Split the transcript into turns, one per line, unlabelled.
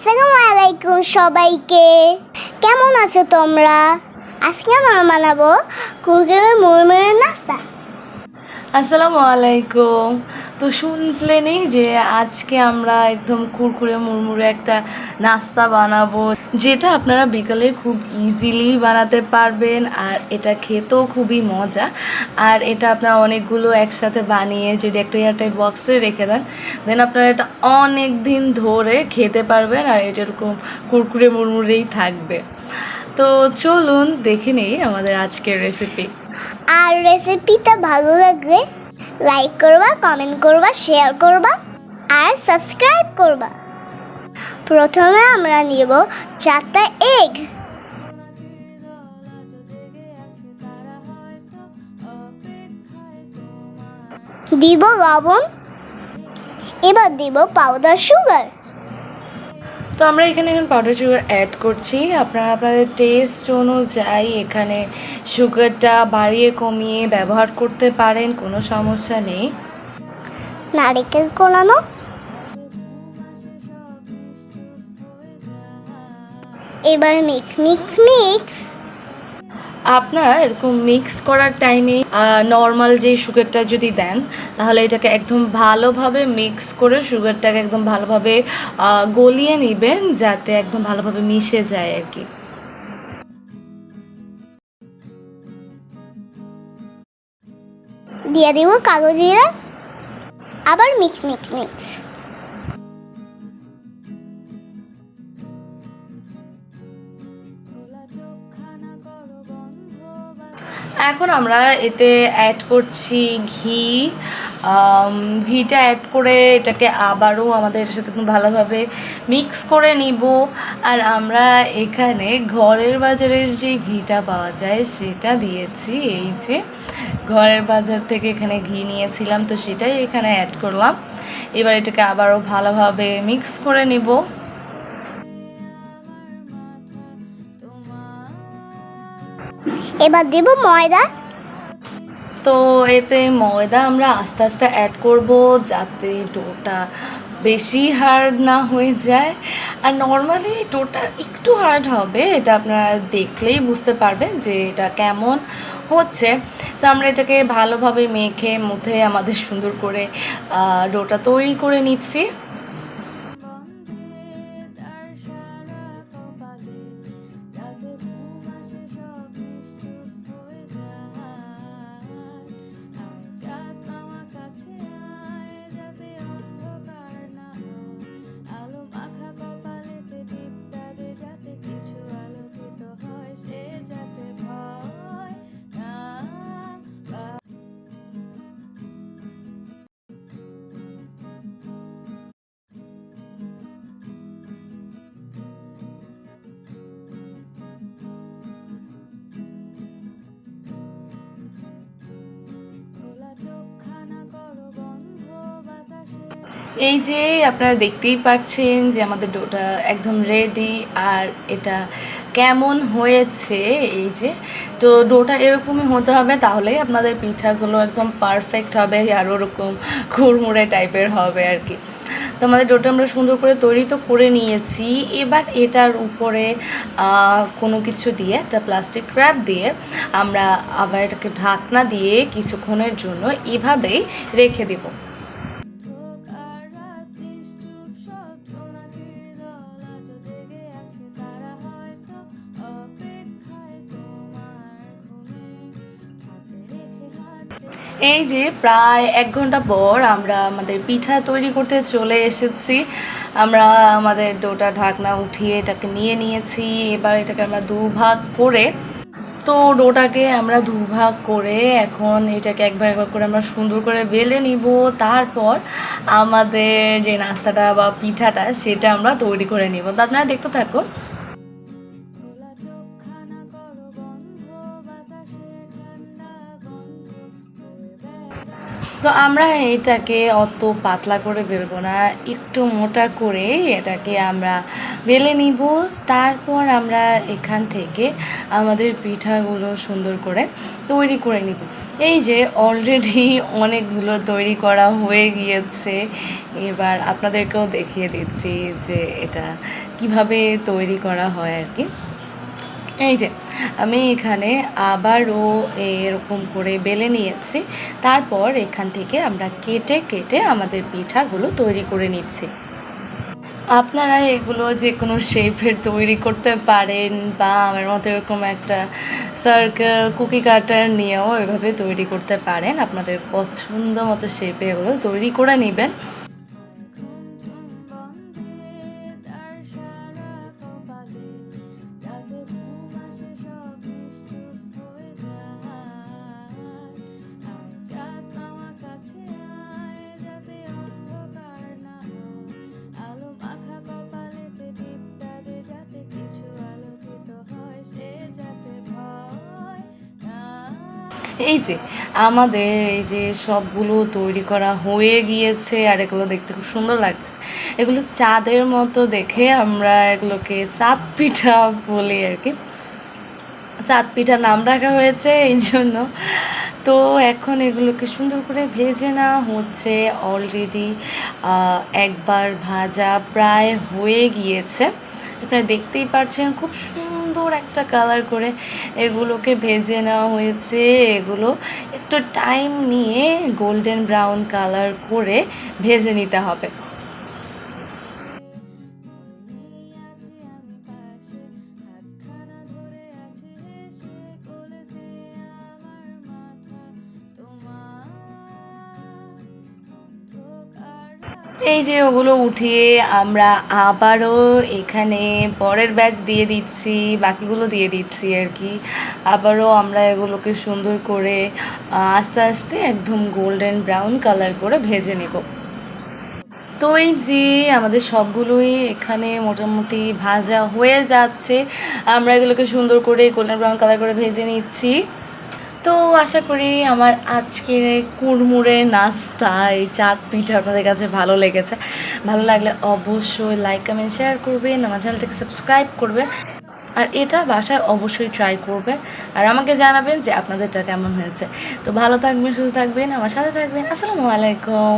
আসসালামু আলাইকুম সবাইকে। কেমন আছো তোমরা? আজকে আমরা বানাবো কুরকুরের মুড়মুড়ের নাস্তা।
আসসালামু আলাইকুম। তো শুনলেনই যে আজকে আমরা একদম কুরকুরে মুড়মুড়ে একটা নাস্তা বানাবো, যেটা আপনারা বিকালে খুব ইজিলি বানাতে পারবেন আর এটা খেতেও খুবই মজা। আর এটা আপনারা অনেকগুলো একসাথে বানিয়ে যদি একটা এয়ারটাইট বক্সে রেখে দেন দেন আপনারা এটা অনেক দিন ধরে খেতে পারবেন আর এটা এরকম কুরকুরে মুড়মুড়েই থাকবে। তো চলুন দেখে নেই আমাদের আজকের রেসিপি
আর রেসিপিটা ভালো লাগলে লাইক করবা কমেন্ট করবা শেয়ার করবা আর সাবস্ক্রাইব করবা। প্রথমে আমরা নিব চারটা এগ দিব লবণ, এবার দিব পাউডার সুগার
তো আমরা এখানে এখন পাউডার সুগার অ্যাড করছি। আপনারা আপনাদের টেস্ট অনুযায়ী এখানে সুগারটা বাড়িয়ে, কমিয়ে ব্যবহার করতে পারেন, কোনো সমস্যা নেই।
নারিকেল কোলানো। এবার মিক্স মিক্স মিক্স
আপনারা এরকম মিক্স করার টাইমে নর্মাল যে সুগারটা যদি দেন, তাহলে এটাকে একদম ভালোভাবে মিক্স করে সুগারটাকে একদম ভালোভাবে গলিয়ে নেবেন যাতে একদম ভালোভাবে মিশে যায় আর কি।
দিয়ে দিব কালো জিরা আবার মিক্স মিক্স মিক্স
এখন আমরা এতে অ্যাড করছি ঘি। ঘিটা অ্যাড করে এটাকে আবারও আমাদের সাথে ভালোভাবে মিক্স করে নিব। আর আমরা এখানে ঘরের বাজারের যে ঘিটা পাওয়া যায় সেটা দিয়েছি। এই যে ঘরের বাজার থেকে এখানে ঘি নিয়েছিলাম, তো সেটাই এখানে অ্যাড করলাম। এবার এটাকে আবারও ভালোভাবে মিক্স করে নিব।
এবার দিব ময়দা।
তো এতে ময়দা আমরা আস্তে আস্তে অ্যাড করব যাতে ডোটা বেশি হার্ড না হয়ে যায়। আর নর্মালি ডোটা একটু হার্ড হবে, এটা আপনারা দেখলেই বুঝতে পারবেন যে এটা কেমন হচ্ছে। তো আমরা এটাকে ভালোভাবে মেখে, মুথে আমাদের সুন্দর করে ডোটা তৈরি করে নিচ্ছি। এই যে আপনারা দেখতেই পাচ্ছেন যে আমাদের ডোটা একদম রেডি আর এটা কেমন হয়েছে এই যে। তো ডোটা এরকমই হতে হবে, তাহলেই আপনাদের পিঠাগুলো একদম পারফেক্ট হবে আর ওরকম খুরমুড়ে টাইপের হবে আর কি। তো আমাদের ডোটা আমরা সুন্দর করে তৈরি তো করে নিয়েছি। এবার এটার উপরে কোনো কিছু দিয়ে, একটা প্লাস্টিক র্যাপ দিয়ে আমরা আবার এটাকে ঢাকনা দিয়ে কিছুক্ষণের জন্য এভাবেই রেখে দেবো। এই যে প্রায় এক ঘণ্টা পর আমরা আমাদের পিঠা তৈরি করতে চলে এসেছি। আমরা আমাদের ডোটা ঢাকনা উঠিয়ে এটাকে নিয়ে নিয়েছি। এবার এটাকে আমরা দুভাগ করে তো ডোটাকে আমরা দুভাগ করে এখন এটাকে এক ভাগ করে আমরা সুন্দর করে বেলে নিব। তারপর আমাদের যে নাস্তাটা বা পিঠাটা সেটা আমরা তৈরি করে নিব। তো আপনারা দেখতে থাকুন তো আমরা এটাকে অত পাতলা করে বেলবো না, একটু মোটা করে এটাকে আমরা বেলে নিব। তারপর আমরা এখান থেকে আমাদের পিঠাগুলো সুন্দর করে তৈরি করে নিব। এই যে অলরেডি অনেকগুলো তৈরি করা হয়ে গিয়েছে, এবার আপনাদেরকেও দেখিয়ে দিচ্ছি যে এটা কীভাবে তৈরি করা হয় আর কি। এই যে আমি এখানে আবারও এরকম করে বেলে নিয়েছি। তারপর এখান থেকে আমরা কেটে কেটে আমাদের পিঠাগুলো তৈরি করে নিচ্ছি। আপনারা এগুলো যে কোনো শেপের তৈরি করতে পারেন বা আমার মতো এরকম একটা সার্কেল কুকি কাটার নিয়েও এভাবে তৈরি করতে পারেন। আপনাদের পছন্দ মতো শেপে এগুলো তৈরি করে নেবেন। এই যে, আমাদের এই যে সবগুলো তৈরি করা হয়ে গিয়েছে আর এগুলো দেখতে খুব সুন্দর লাগছে। এগুলো চাঁদের মতো দেখে আমরা এগুলোকে চাঁদ পিঠা বলি আর কি। চাঁদ পিঠা নাম রাখা হয়েছে এই জন্য। তো এখন এগুলোকে সুন্দর করে ভেজে না হচ্ছে অলরেডি একবার ভাজা প্রায় হয়ে গিয়েছে। আপনারা দেখতেই পাচ্ছেন খুব সুন্দর একটা কালার করে এগুলোকে ভেজে নেওয়া হয়েছে। এগুলো একটু টাইম নিয়ে গোল্ডেন ব্রাউন কালার করে ভেজে নিতে হবে। এই যে ওগুলো উঠিয়ে আমরা আবারও এখানে পরের ব্যাচ দিয়ে দিচ্ছি, বাকিগুলো দিয়ে দিচ্ছি আর কি। আবারও আমরা এগুলোকে সুন্দর করে আস্তে আস্তে একদম গোল্ডেন ব্রাউন কালার করে ভেজে নেব। তো এই যে আমাদের সবগুলোই এখানে মোটামুটি ভাজা হয়ে যাচ্ছে, আমরা এগুলোকে সুন্দর করে গোল্ডেন ব্রাউন কালার করে ভেজে নিচ্ছি। তো আশা করি আমার আজকের কুড়মুড়ে নাস্তা, এই চাট পিঠে আপনাদের কাছে ভালো লেগেছে। ভালো লাগলে অবশ্যই লাইক কমেন্ট শেয়ার করবেন, আমার চ্যানেলটাকে সাবস্ক্রাইব করবেন। আর এটা বাসায় অবশ্যই ট্রাই করবে আর আমাকে জানাবেন যে আপনাদেরটা কেমন হয়েছে। তো ভালো থাকবেন, সুস্থ থাকবেন, আমার সাথে থাকবেন। আসসালামু আলাইকুম।